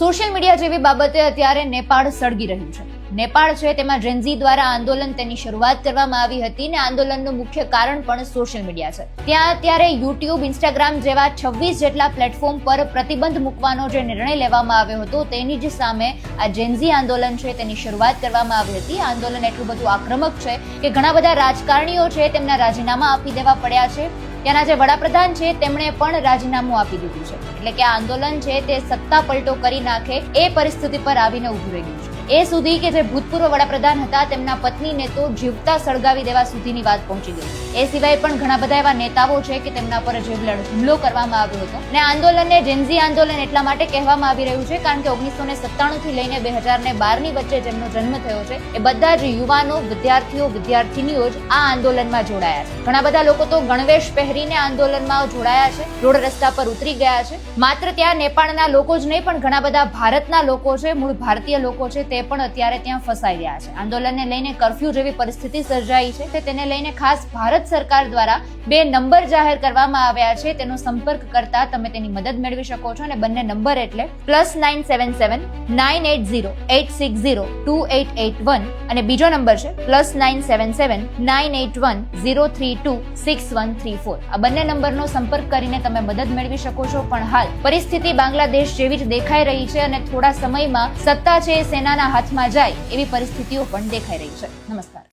Social media જેવી બાબતે અત્યારે નેપાળ સળગી રહ્યું છે. નેપાળ છે તેમાં જેન્ઝી દ્વારા આંદોલન તેની શરૂઆત કરવામાં આવી હતી ને આંદોલનનું મુખ્ય કારણ પણ સોશિયલ મીડિયા છે. ત્યાં અત્યારે યુટ્યુબ ઇન્સ્ટાગ્રામ જેવા છવ્વીસ જેટલા પ્લેટફોર્મ પર પ્રતિબંધ મૂકવાનો જે નિર્ણય લેવામાં આવ્યો હતો તેની જ સામે આ જેન્ઝી આંદોલન છે તેની શરૂઆત કરવામાં આવી હતી. આંદોલન એટલું બધું આક્રમક છે કે ઘણા બધા રાજકારણીઓ છે તેમના રાજીનામા આપી દેવા પડ્યા છે. ત્યાંના જે વડાપ્રધાન છે, તેમણે પણ રાજીનામું આપી દીધું છે. એટલે કે આ આંદોલન છે, તે સત્તા પલટો કરી નાખે એ પરિસ્થિતિ પર આવીને ઊભું રહ્યું છે. એ સુધી કે જે ભૂતપૂર્વ વડાપ્રધાન હતા, તેમના પત્નીને તો જીવતા સળગાવી દેવા સુધીની વાત પહોંચી ગઈ. એ સિવાય પણ ઘણા બધા એવા નેતાઓ છે કે તેમના પર જીવલેણ હુમલો કરવામાં આવ્યો હતો. ને આંદોલનને જેન્ઝી આંદોલન એટલા માટે કહેવામાં આવી રહ્યું છે, કારણ કે ઓગણીસો ને સત્તાણું થી લઈને બે હજાર ને બારની વચ્ચે જેમનો જન્મ થયો છે, એ બધા જ યુવાનો, વિદ્યાર્થીઓ, વિદ્યાર્થીનીઓ જ આ આંદોલનમાં જોડાયા છે. ઘણા બધા લોકો તો ગણવેશ પહેરીને આંદોલનમાં જોડાયા છે, રોડ રસ્તા પર ઉતરી ગયા છે. માત્ર ત્યાં નેપાળના લોકો જ નહીં, પણ ઘણા બધા ભારતના લોકો છે, મૂળ ભારતીય લોકો છે, તે પણ અત્યારે ત્યાં ફસાઈ રહ્યા છે. આંદોલનને લઈને કરફ્યુ જેવી પરિસ્થિતિ સર્જાઈ છે તે તેને લઈને ખાસ ભારત સરકાર દ્વારા બે નંબર જાહેર કરવામાં આવ્યા છે. તેનો સંપર્ક કરતા તમે તેની મદદ મેળવી શકો છો અને બંને નંબર એટલે plus nine seven seven nine eight zero eight six zero two eight eight one અને બીજો નંબર છે plus nine seven seven nine eight one zero three two six one three four આ બંને નંબરનો સંપર્ક કરીને તમે મદદ મેળવી શકો છો. પણ હાલ પરિસ્થિતિ બાંગ્લાદેશ જેવી જ દેખાઈ રહી છે અને થોડા સમયમાં સત્તા છે સેનાના હાથમાં જાય એવી પરિસ્થિતિઓ પણ દેખાઈ રહી છે. નમસ્કાર.